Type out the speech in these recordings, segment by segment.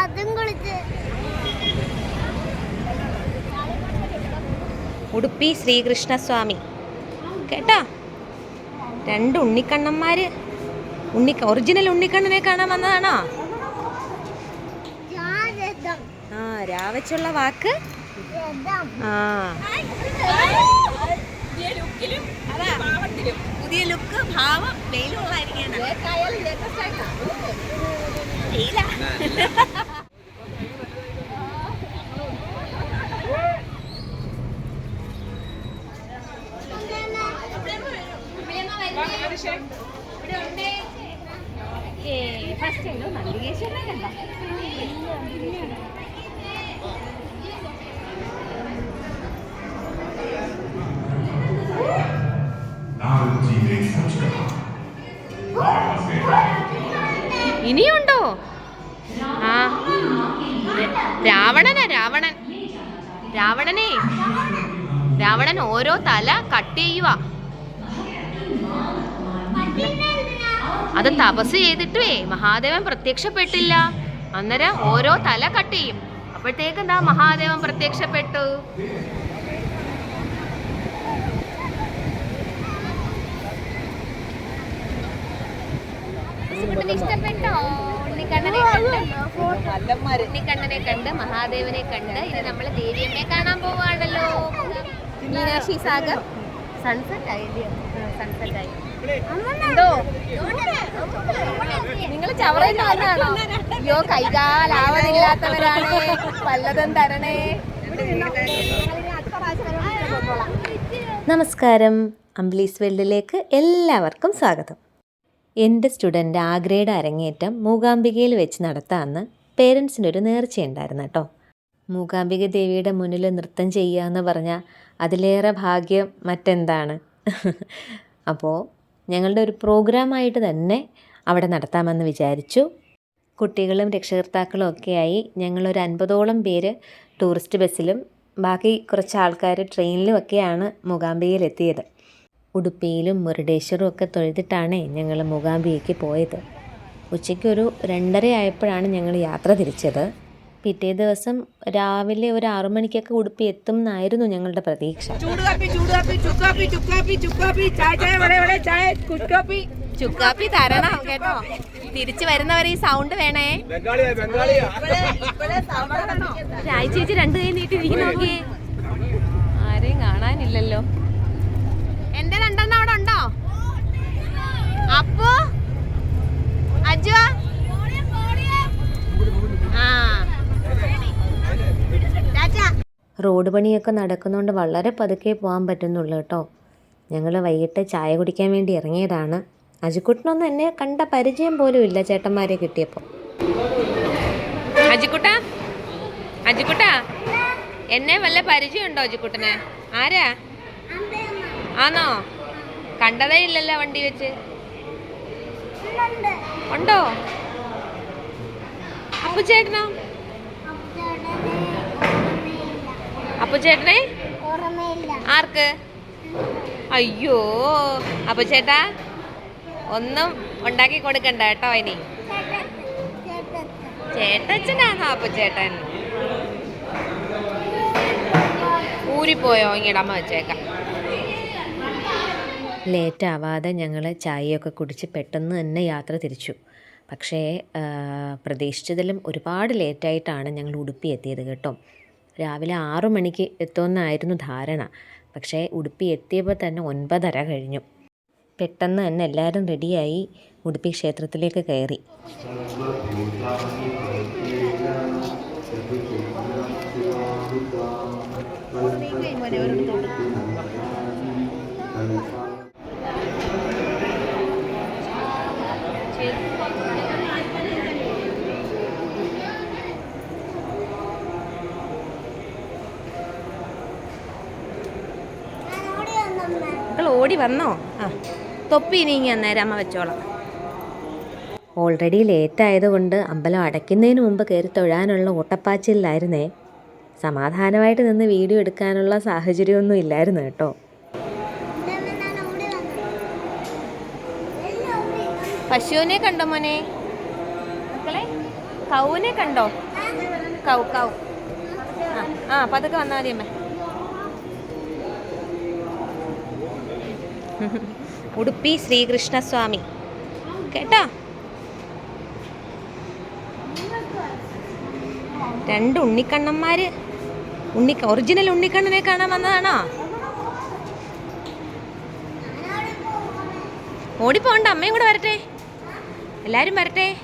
അതും കുളിച്ച് ഉടുപ്പി ശ്രീകൃഷ്ണസ്വാമി. കേട്ടാ? രണ്ട് ഉണ്ണിക്കണ്ണന്മാര്. ഉണ്ണി ഒറിജിനൽ ഉണ്ണിക്കണ്ണനെ കാണാൻ വന്നതാണോ? ആ രാവച്ചുള്ള വാക്ക്? ആ. പുതിയ ലുക്ക് ഭാവം ഇനിയുണ്ടോ രാവണനെ. രാവണൻ ഓരോ തല കട്ട് ചെയ്യുക. അത് തപസ് ചെയ്തിട്ടേ മഹാദേവൻ പ്രത്യക്ഷപ്പെട്ടില്ല. അന്നേരം ഓരോ തല കട്ട് ചെയ്യും. അപ്പോഴത്തേക്ക് എന്താ മഹാദേവൻ പ്രത്യക്ഷപ്പെട്ടു? ഇഷ്ടപ്പെട്ടോ? ഉണ്ണിക്കണ്ണനെ കണ്ട്. ഉണ്ണിക്കണ്ണനെ കണ്ട് മഹാദേവനെ കണ്ട്. ഇനി നമ്മൾ ദേവിയമ്മയെ കാണാൻ പോവാണല്ലോ. മീനാക്ഷി സാഗർ. സൺസെറ്റ് ആയില്ലേ സൺസെറ്റ് ആയി. എന്തോ? നിങ്ങൾ ചവറയിൽ വന്നാണോ അയ്യോ കൈകാലാവതില്ലാത്തവരാണ് വല്ലതും തരണേ. നമസ്കാരം. അംബ്ലീസ് വേൾഡിലേക്ക് എല്ലാവർക്കും സ്വാഗതം. എന്റെ സ്റ്റുഡന്റ് ആഗ്രയുടെ അരങ്ങേറ്റം മൂകാംബികയിൽ വെച്ച് നടത്താമെന്ന് പേരൻസിനൊരു നേർച്ചയുണ്ടായിരുന്നു കേട്ടോ. മൂകാംബിക ദേവിയുടെ മുന്നിൽ നൃത്തം ചെയ്യുക എന്ന് പറഞ്ഞാൽ അതിലേറെ ഭാഗ്യം മറ്റെന്താണ്? അപ്പോൾ ഞങ്ങളുടെ ഒരു പ്രോഗ്രാമായിട്ട് തന്നെ അവിടെ നടത്താമെന്ന് വിചാരിച്ചു. കുട്ടികളും രക്ഷകർത്താക്കളും ഒക്കെയായി ഞങ്ങളൊരു അൻപതോളം പേര് ടൂറിസ്റ്റ് ബസ്സിലും ബാക്കി കുറച്ച് ആൾക്കാർ ട്രെയിനിലും ഒക്കെയാണ് മൂകാംബികയിൽ എത്തിയത്. ഉടുപ്പിയിലും മുരുടേശ്വരും ഒക്കെ തൊഴുതിട്ടാണ് ഞങ്ങൾ മൂകാംബികയ്ക്ക് പോയത്. ഉച്ചയ്ക്കൊരു രണ്ടര ആയപ്പോഴാണ് ഞങ്ങൾ യാത്ര തിരിച്ചത്. പിറ്റേ ദിവസം രാവിലെ ഒരു ആറു മണിക്കൊക്കെ ഉടുപ്പി എത്തും എന്നായിരുന്നു ഞങ്ങളുടെ പ്രതീക്ഷ. ചുക്കാപ്പി ചായ ചായ ചായ തരണം കേട്ടോ. തിരിച്ചു വരുന്നവരെ ഈ സൗണ്ട് വേണേ. ബംഗാളിയാ ബംഗാളിയാ. രായി ചേച്ചി രണ്ടു കൈ നീട്ടിരിക്കുന്നു നോക്കിയേ. ആരെയും കാണാനില്ലല്ലോ. എന്റെ രണ്ടെണ്ണം അവിടെ ഉണ്ടോ? അപ്പു അജു ആ. റോഡ് പണിയൊക്കെ നടക്കുന്നതുകൊണ്ട് വളരെ പതുക്കെ പോകാൻ പറ്റുന്നുള്ളൂ കേട്ടോ. ഞങ്ങൾ വൈകിട്ട് ചായ കുടിക്കാൻ വേണ്ടി ഇറങ്ങിയതാണ്. അജിക്കുട്ടനൊന്നും എന്നെ കണ്ട പരിചയം പോലും ഇല്ല ചേട്ടന്മാരെ കിട്ടിയപ്പോൾ അജിക്കുട്ട? അജിക്കുട്ട? എന്നെ വല്ല പരിചയമുണ്ടോ അജിക്കുട്ടനെ? ആരാ? ആണോ കണ്ടതേ ഇല്ലല്ലോ വണ്ടി വെച്ച്. ഉണ്ടോ. അപ്പു ചേട്ടനോ അപ്പു ചേട്ടനെ ആർക്ക്? അയ്യോ അപ്പു ചേട്ടാ ഒന്നും ഉണ്ടാക്കി കൊടുക്കണ്ട കേട്ടോ ഇനി. ചേട്ടച്ചനാണോ അപ്പു ചേട്ടൻ ഊരിപ്പോയോ ഇങ്ങടമ്മ വെച്ചേക്കാം. ലേറ്റ് ആവാതെ ഞങ്ങൾ ചായയൊക്കെ കുടിച്ച് പെട്ടെന്ന് തന്നെ യാത്ര തിരിച്ചു. പക്ഷേ പ്രതീക്ഷിച്ചതിലും ഒരുപാട് ലേറ്റായിട്ടാണ് ഞങ്ങൾ ഉടുപ്പി എത്തിയത് കേട്ടോ. രാവിലെ ആറു മണിക്ക് എത്തുമെന്നായിരുന്നു ധാരണ. പക്ഷേ ഉടുപ്പി എത്തിയപ്പോൾ തന്നെ ഒൻപതര കഴിഞ്ഞു. പെട്ടെന്ന് തന്നെ എല്ലാവരും റെഡിയായി ഉടുപ്പി ക്ഷേത്രത്തിലേക്ക് കയറി. ഓടി ഓടി വന്നോ? ആ തൊപ്പി ഇനി അന്നേരം അമ്മ വെച്ചോളാം. ഓൾറെഡി ലേറ്റ് ആയതുകൊണ്ട് അമ്പലം അടയ്ക്കുന്നതിന് മുമ്പ് കയറി തൊഴാനുള്ള ഓട്ടപ്പാച്ചിലായിരുന്നേ സമാധാനമായിട്ട് നിന്ന് വീഡിയോ എടുക്കാനുള്ള സാഹചര്യമൊന്നും ഇല്ലായിരുന്നു കേട്ടോ. പശുവിനെ കണ്ടോ മോനെ? മക്കളെ കൗവിനെ കണ്ടോ? Cow cow. ആ ആ പതുക്കെ വന്നാൽ മതി അമ്മ. ഉടുപ്പി ശ്രീകൃഷ്ണസ്വാമി. കേട്ടോ? രണ്ട് ഉണ്ണിക്കണ്ണന്മാര്. ഉണ്ണി ഒറിജിനൽ ഉണ്ണിക്കണ്ണനെ കാണാൻ വന്നതാണോ? ഓടിപ്പോണ്ട അമ്മയും കൂടെ വരട്ടെ. എല്ലാരും വരട്ടെ.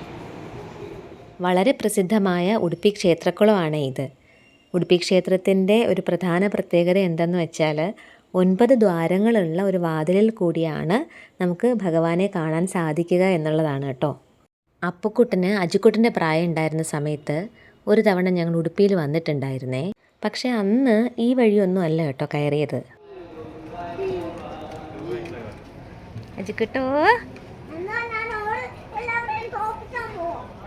വളരെ പ്രസിദ്ധമായ ഉടുപ്പി ക്ഷേത്രക്കുളമാണ് ഇത്. ഉടുപ്പി ക്ഷേത്രത്തിന്റെ ഒരു പ്രധാന പ്രത്യേകത എന്തെന്ന് വെച്ചാൽ ഒൻപത് ദ്വാരങ്ങളുള്ള ഒരു വാതിലിൽ കൂടിയാണ് നമുക്ക് ഭഗവാനെ കാണാൻ സാധിക്കുക എന്നുള്ളതാണ് കേട്ടോ. അപ്പുക്കുട്ടന് അജിക്കുട്ടന്റെ പ്രായം ഉണ്ടായിരുന്ന സമയത്ത് ഒരു തവണ ഞങ്ങൾ ഉടുപ്പിയിൽ വന്നിട്ടുണ്ടായിരുന്നേ. പക്ഷേ അന്ന് ഈ വഴിയൊന്നും അല്ല കേട്ടോ കയറിയത്. അജിക്കുട്ടോ?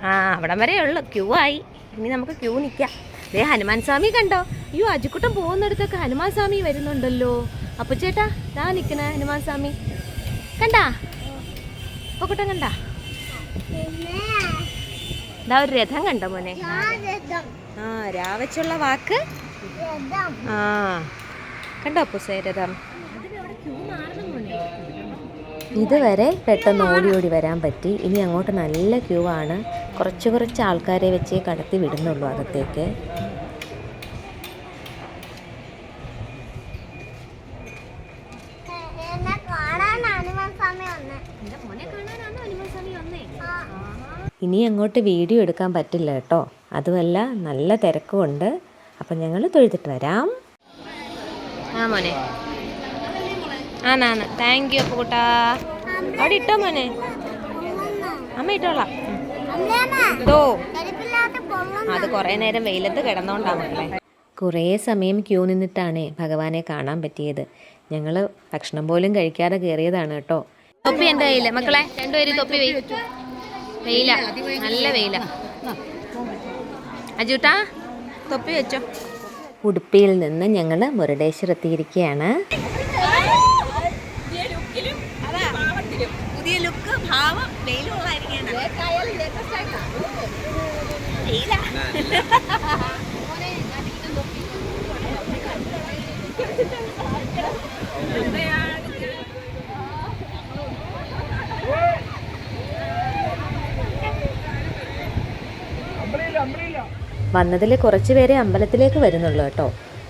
ആ അവിടം വരെ ഉള്ളു. ക്യൂ ആയി. ഇനി നമുക്ക് ക്യൂ നിൽക്കാം ദേ ഹനുമാൻ സ്വാമി കണ്ടോ? അയ്യോ അജിക്കുട്ടൻ പോകുന്നിടത്തൊക്കെ ഹനുമാൻ സ്വാമി വരുന്നുണ്ടല്ലോ. അപ്പൊ ചേട്ടാ ഞാൻ നിക്കണ ഹനുമാൻ സ്വാമി കണ്ടാ? അപ്പക്കുട്ടൻ കണ്ടാ. ദാ ഒരു രഥം കണ്ടോ മോനെ? ആ രാവച്ചുള്ള വാക്ക്? ആ. കണ്ടോ അപ്പുസേ രഥം? ഇതുവരെ പെട്ടെന്ന് ഓടി ഓടി വരാൻ പറ്റി. ഇനി അങ്ങോട്ട് നല്ല ക്യൂ ആണ് കുറച്ച് കുറച്ച് ആൾക്കാരെ വെച്ചേ കടത്തി വിടുന്നുള്ളൂ അകത്തേക്ക് എ- എന്നെ കാണാൻ ഹനുമാൻ സ്വാമി വന്നേ ആ ഇനി അങ്ങോട്ട് വീഡിയോ എടുക്കാൻ പറ്റില്ല കേട്ടോ. അതുമല്ല നല്ല തിരക്കുമുണ്ട് അപ്പം ഞങ്ങൾ തൊഴുതിട്ട് വരാം. ആ മോനെ. ആന്നാന്ന് താങ്ക് യു കൂട്ടാ അവിടെ ഇട്ടോ മോനെ. അമ്മ ഇട്ടോളാം. അത് കുറേ നേരം വെയിലത്ത് മോനെ. കുറേ സമയം ക്യൂ നിന്നിട്ടാണ് ഭഗവാനെ കാണാൻ പറ്റിയത്. ഞങ്ങൾ ഭക്ഷണം പോലും കഴിക്കാതെ കയറിയതാണ് കേട്ടോ. തൊപ്പി എന്റെ കയ്യിൽ. മക്കളെ രണ്ടുപേരും തൊപ്പി വെയി വെയില. നല്ല വെയില. അജൂട്ടാ. തൊപ്പി വെച്ചോ. ഉടുപ്പിയിൽ നിന്ന് ഞങ്ങൾ മുരുടേശ്വരത്തിയിരിക്കുകയാണ്. പുതിയ ലുക്ക് ഭാവം വന്നതിൽ കുറച്ച് പേരെ അമ്പലത്തിലേക്ക് വരുന്നുള്ളൂ കേട്ടോ.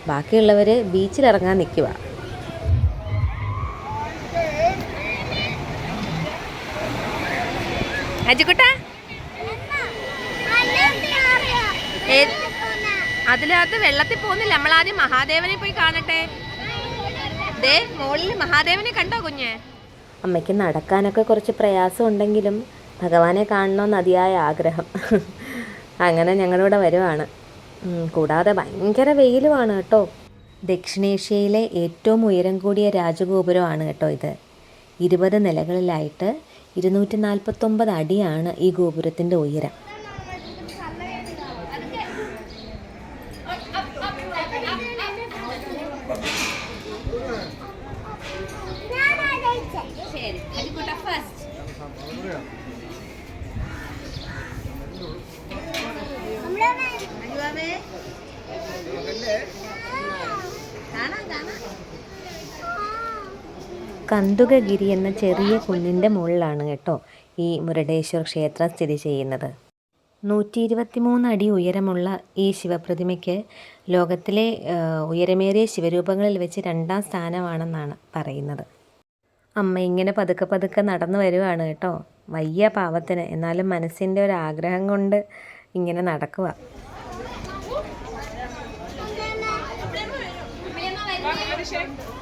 ബാക്കിയുള്ളവർ ബീച്ചിലിറങ്ങാൻ നിൽക്കുക അജിക്കുട്ട? അതിനകത്ത് വെള്ളത്തിൽ പോകുന്നില്ല. നമ്മൾ ആദ്യം മഹാദേവനെ പോയി കാണട്ടെ. ദേ മോളിൽ മഹാദേവനെ കണ്ടോ കുഞ്ഞ്? അമ്മയ്ക്ക് നടക്കാനൊക്കെ കുറച്ച് പ്രയാസം ഉണ്ടെങ്കിലും ഭഗവാനെ കാണണമെന്ന് അതിയായ ആഗ്രഹം. അങ്ങനെ ഞങ്ങളിവിടെ വരുവാണ്. കൂടാതെ ഭയങ്കര വെയിലുമാണ് കേട്ടോ. ദക്ഷിണേഷ്യയിലെ ഏറ്റവും ഉയരം കൂടിയ രാജഗോപുരമാണ് കേട്ടോ ഇത്. ഇരുപത് നിലകളിലായിട്ട് ഇരുന്നൂറ്റി നാൽപ്പത്തൊമ്പത് അടിയാണ് ഈ ഗോപുരത്തിന്റെ ഉയരം. കന്തുകഗിരി എന്ന ചെറിയ കുന്നിന്റെ മുകളിലാണ് കേട്ടോ ഈ മുരുടേശ്വർ ക്ഷേത്രം സ്ഥിതി ചെയ്യുന്നത് നൂറ്റി ഇരുപത്തിമൂന്ന് അടി ഉയരമുള്ള ഈ ശിവപ്രതിമയ്ക്ക് ലോകത്തിലെ ഉയരമേറിയ ശിവരൂപങ്ങളിൽ വെച്ച് രണ്ടാം സ്ഥാനമാണെന്നാണ് പറയുന്നത് അമ്മ ഇങ്ങനെ പതുക്കെ പതുക്കെ നടന്നു വരുവാണ് കേട്ടോ വയ്യ പാവത്തിന് എന്നാലും മനസ്സിന്റെ ഒരു ആഗ്രഹം കൊണ്ട് ഇങ്ങനെ നടക്കുക Bravo,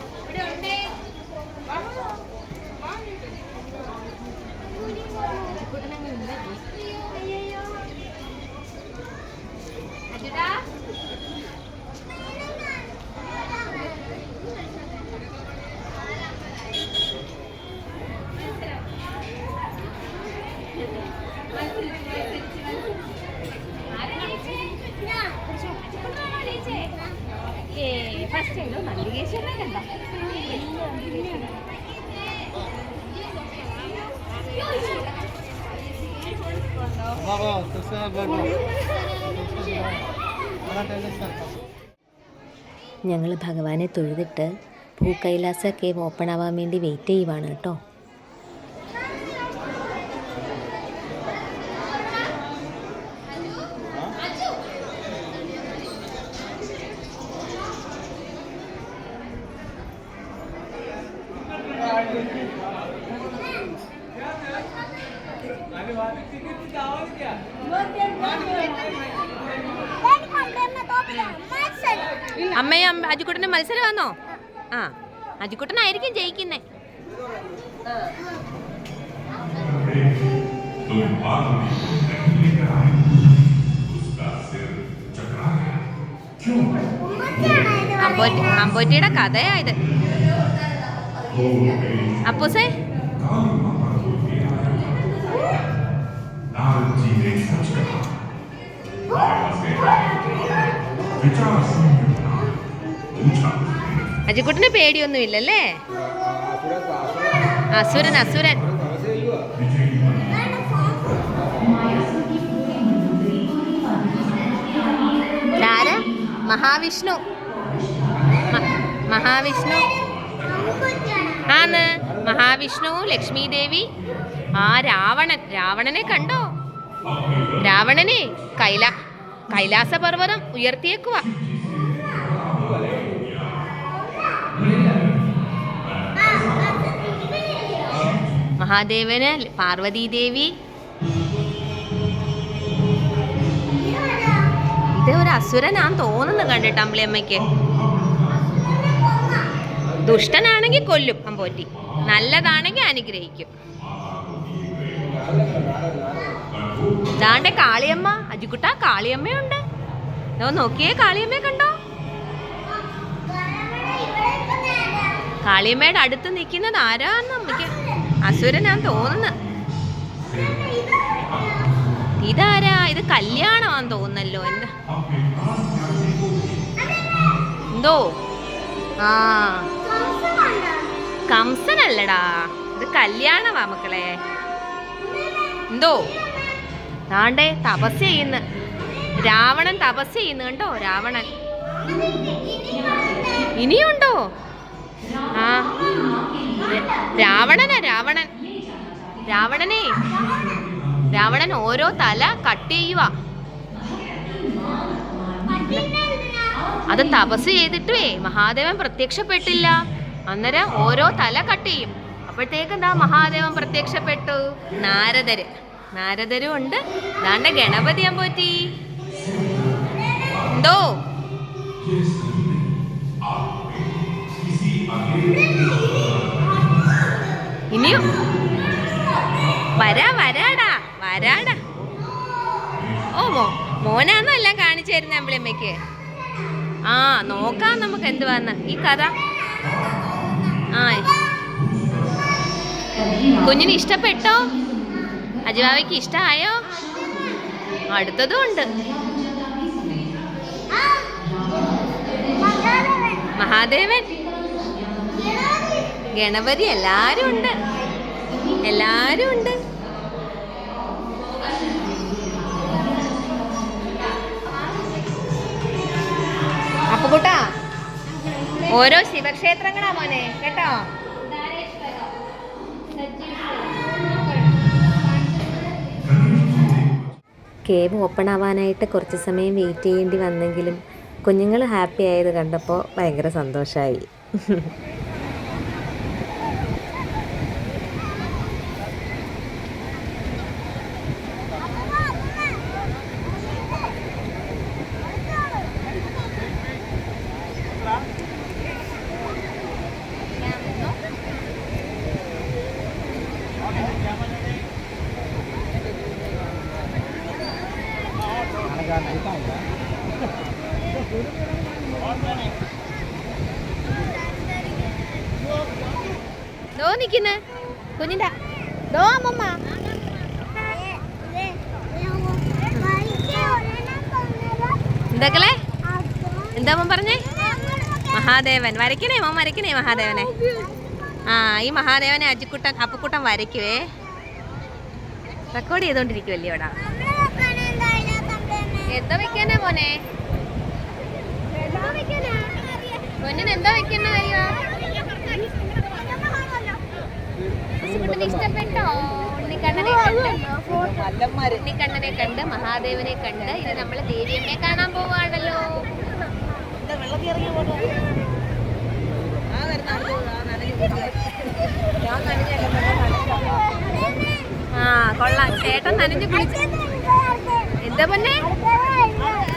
ഞങ്ങൾ ഭഗവാനെ തൊഴുതിട്ട് ഭൂകൈലാസ കേവ് ഓപ്പൺ ആവാൻ വേണ്ടി വെയിറ്റ് ചെയ്യുവാണ് കേട്ടോ Daddy, കൊണ്ടുവന്ന തോപ്പിലാ. മത്സരം. അമ്മയും അജിക്കുട്ടന് മത്സരം വന്നോ ആ അജിക്കുട്ടനായിരിക്കും ജയിക്കുന്നേ. അമ്പോറ്റിയുടെ കഥയാ ഇത് അപ്പൂസേ? Veja assim, അജിക്കുട്ടിന് പേടിയൊന്നുമില്ലല്ലേ? അസുരൻ അസുരൻ. മഹാവിഷ്ണു. മഹാവിഷ്ണു. ആന്ന്. മഹാവിഷ്ണു ലക്ഷ്മി ദേവി ആ രാവണൻ. രാവണനെ കണ്ടോ? രാവണനെ കൈലാ കൈലാസ പർവതം ഉയർത്തിയേക്കുവാ. മഹാദേവന് പാർവതീദേവി ഇത് ഒരു അസുരനാന്ന് തോന്നുന്നു കണ്ടിട്ട് അമ്പിളിയമ്മയ്ക്ക്. ദുഷ്ടനാണെങ്കിൽ കൊല്ലും അമ്പോറ്റി. നല്ലതാണെങ്കിൽ അനുഗ്രഹിക്കും. ദാണ്ടെ കാളിയമ്മ അജിക്കുട്ട കാളിയമ്മയുണ്ട്. ദോ നോക്കിയേ കാളിയമ്മയെ കണ്ടോ? കാളിയമ്മയുടെ അടുത്ത് നിൽക്കുന്നത് ആരാന്ന് അമ്മയ്ക്ക് അസുരനാന്ന് തോന്നുന്നു. ഇതാരാ? ഇത് കല്യാണമാന്ന് തോന്നല്ലോ എന്താ? എന്തോ? ആ? കംസനല്ലടാ. ഇത് കല്യാണമാ മക്കളെ. എന്തോ? താണ്ടേ തപസ് ചെയ്യുന്ന. രാവണൻ തപസ് ചെയ്യുന്നുണ്ടോ രാവണൻ. ഇനിയുണ്ടോ? ആ. രാവണൻ. രാവണനെ. രാവണൻ ഓരോ തല കട്ട് ചെയ്യുക അത് തപസ് ചെയ്തിട്ടേ മഹാദേവൻ പ്രത്യക്ഷപ്പെട്ടില്ല. അന്നേരം ഓരോ തല കട്ട് ചെയ്യും. അപ്പോഴത്തേക്ക് എന്താ മഹാദേവൻ പ്രത്യക്ഷപ്പെട്ടു? നാരദര്. നാരദരും ഉണ്ട്. ദാണ്ട ഗണപതി അമ്പോറ്റി എന്തോ? ഇനിയും? വരാ വരാടാ വരാടാ. ഓ മോ മോനാന്നോ എല്ലാം കാണിച്ചു തരുന്ന അമ്പിളിയമ്മയ്ക്ക്. ആ നോക്കാം നമുക്ക് എന്തുവാന്ന്. ഈ കഥ. ആ. കുഞ്ഞിന് ഇഷ്ടപ്പെട്ടോ? അജിബാബയ്ക്ക് ഇഷ്ടമായോ അടുത്തതും ഉണ്ട്. മഹാദേവൻ മഹാദേവൻ. ഗണപതി എല്ലാരും ഉണ്ട്. എല്ലാരും ഉണ്ട്. അപ്പൊ കൂട്ടാ ഓരോ ശിവക്ഷേത്രങ്ങളാ മോനെ കേട്ടോ? കേവ് ഓപ്പൺ ആവാനായിട്ട് കുറച്ച് സമയം വെയിറ്റ് ചെയ്യേണ്ടി വന്നെങ്കിലും കുഞ്ഞുങ്ങൾ ഹാപ്പി ആയത് കണ്ടപ്പോൾ ഭയങ്കര സന്തോഷമായി ദോ നിൽക്കുന്നെ കുഞ്ഞിന്റെ ദോ അമ്മമ്മ ഏ, ഏ, വഴിക്ക് ഒരെണ്ണം തന്നതാ. എന്തൊക്കെ അപ്പൊ എന്താ മോൻ പറഞ്ഞേ? മഹാദേവൻ. വരയ്ക്കണേ മോൻ വരയ്ക്കണേ മഹാദേവനെ. ആ ഈ മഹാദേവനെ അജിക്കുട്ടൻ അപ്പുക്കുട്ടൻ വരയ്ക്കുവേ. റെക്കോർഡ് ചെയ്തോണ്ടിരിക്കുവല്ലേ ഇവിടെ? എന്താ വെക്കാനാ മോനെ? പൊന്നിന് എന്താ വെക്കണ കഴിയോ ഇഷ്ടപ്പെട്ടോ? ഉണ്ണിക്കണ്ണനെ കണ്ട് ഉണ്ണിക്കണ്ണനെ കണ്ട് മഹാദേവനെ കണ്ട് ഇനി നമ്മൾ ദേവിയമ്മയെ കാണാൻ പോവാണല്ലോ. ആ കൊള്ളാം. ചേട്ടൻ നനഞ്ഞു കുളിച്ച്. എന്താ പൊന്നെ?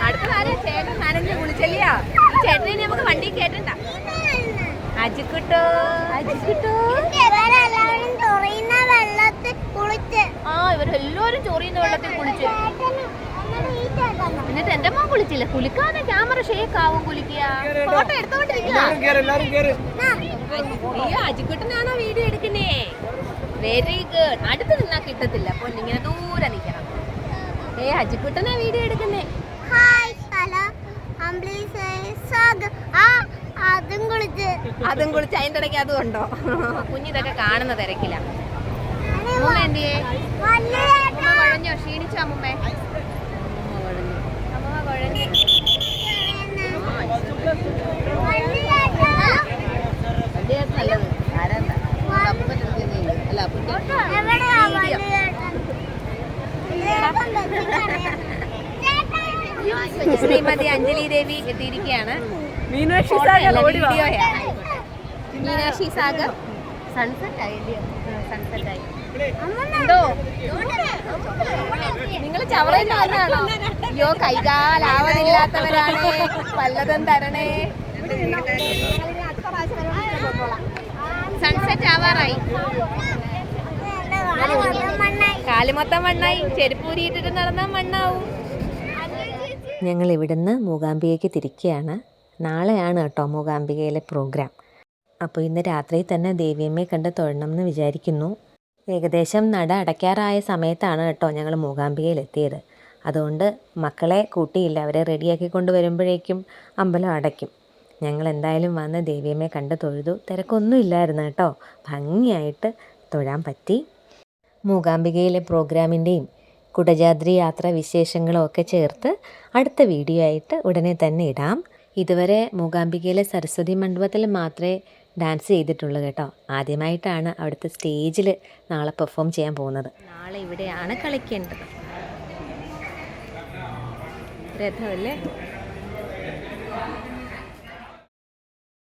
അടുത്ത ആരാ ചേട്ടൻ നനഞ്ഞ് കുളിച്ചല്ലയാ ഈ ചേട്ടനെ നമുക്ക് വണ്ടി കേട്ടണ്ട അജിക്കുട്ടോ. അജിക്കുട്ടോ. ആ ഇവരെല്ലാരും ചൊറിയുന്ന വെള്ളത്തിൽ കുളിച്ച്? എന്നിട്ട് എന്റെ മോൻ കുളിച്ചില്ല? കുളിക്കാതെ ക്യാമറ ഷേക്ക് ആവും കുളിക്കുക. ഫോട്ടോ എടുത്തോണ്ടിരിക്കുക. അയ്യോ അജിക്കുട്ടനാണോ വീഡിയോ എടുക്കുന്നേ? വെരി ഗുഡ് അടുത്ത് നിന്നാ കിട്ടത്തില്ല. പൊന്നിങ്ങനെ ദൂരെ നിക്കണം ഏ അജിക്കുട്ടനാ വീഡിയോ എടുക്കുന്നേ. ഹായ് ഹലോ അതും കുളിച്ച്. അതും കുളിച്ച് അതിന്റെ ഇടയ്ക്ക് അതും ഉണ്ടോ? കുഞ്ഞിതൊക്കെ കാണുന്ന തിരക്കില്ല എന്തിയേ? അമ്മ കുഴഞ്ഞോ ക്ഷീണിച്ചോ അമ്മൂമ്മേ അമ്മൂമ്മ കുഴഞ്ഞു അമ്മൂമ്മ കുഴഞ്ഞു വലിയ വണ്ടിയായിട്ട് നല്ലത് ആരാന്താ അപ്പൂപ്പന്റെ അടുത്ത് ചെന്ന് ഇരി. അല്ല അപ്പൂപ്പന്റെ എവിടെയാ വലിയ ചേട്ടൻ? ചേട്ടൻ ബസ്സിൽ ശ്രീമതി അഞ്ജലി ദേവി എത്തിയിരിക്കുകയാണ്. മീനാക്ഷി സാഗർ വീഡിയോയാണ്. മീനാക്ഷി സാഗർ. സൺസെറ്റ് ആയില്ലയോ സൺസെറ്റ് ആയി. എന്തോ? നിങ്ങൾ ചവറയിൽ വന്നാണോ? അയ്യോ കൈകാലാവതില്ലാത്തവരാണ് വല്ലതും തരണേ. സൺസെറ്റ് ആവാറായി. കാൽ മൊത്തം മണ്ണായി. ചെരുപ്പൂരിയിട്ടിട്ട് നടന്നാൽ മണ്ണാവും. ഞങ്ങൾ ഇവിടുന്ന് മൂകാംബികയ്ക്ക് തിരിക്കുകയാണ്. നാളെയാണ് കേട്ടോ മൂകാംബികയിലെ പ്രോഗ്രാം. അപ്പോൾ ഇന്ന് രാത്രി തന്നെ ദേവിയമ്മയെ കണ്ട് തൊഴണം എന്ന് വിചാരിക്കുന്നു. ഏകദേശം നട അടയ്ക്കാറായ സമയത്താണ് കേട്ടോ ഞങ്ങൾ മൂകാംബികയിൽ എത്തിയത് അതുകൊണ്ട് മക്കളെ കൂട്ടിയില്ല. അവരെ റെഡിയാക്കി കൊണ്ട് വരുമ്പോഴേക്കും അമ്പലം അടയ്ക്കും. ഞങ്ങൾ എന്തായാലും വന്ന് ദേവിയമ്മയെ കണ്ട് തൊഴുതു. തിരക്കൊന്നും ഇല്ലായിരുന്നു കേട്ടോ. ഭംഗിയായിട്ട് തൊഴാൻ പറ്റി. മൂകാംബികയിലെ പ്രോഗ്രാമിന്റെയും കുടജാദ്രി യാത്ര വിശേഷങ്ങളും ഒക്കെ ചേർത്ത് അടുത്ത വീഡിയോ ആയിട്ട് ഉടനെ തന്നെ ഇടാം. ഇതുവരെ മൂകാംബികയിലെ സരസ്വതി മണ്ഡപത്തിൽ മാത്രമേ ഡാൻസ് ചെയ്തിട്ടുള്ളൂ കേട്ടോ. ആദ്യമായിട്ടാണ് അവിടുത്തെ സ്റ്റേജിൽ നാളെ പെർഫോം ചെയ്യാൻ പോകുന്നത്. നാളെ ഇവിടെയാണ് കളിക്കേണ്ടത്. രഥമല്ലേ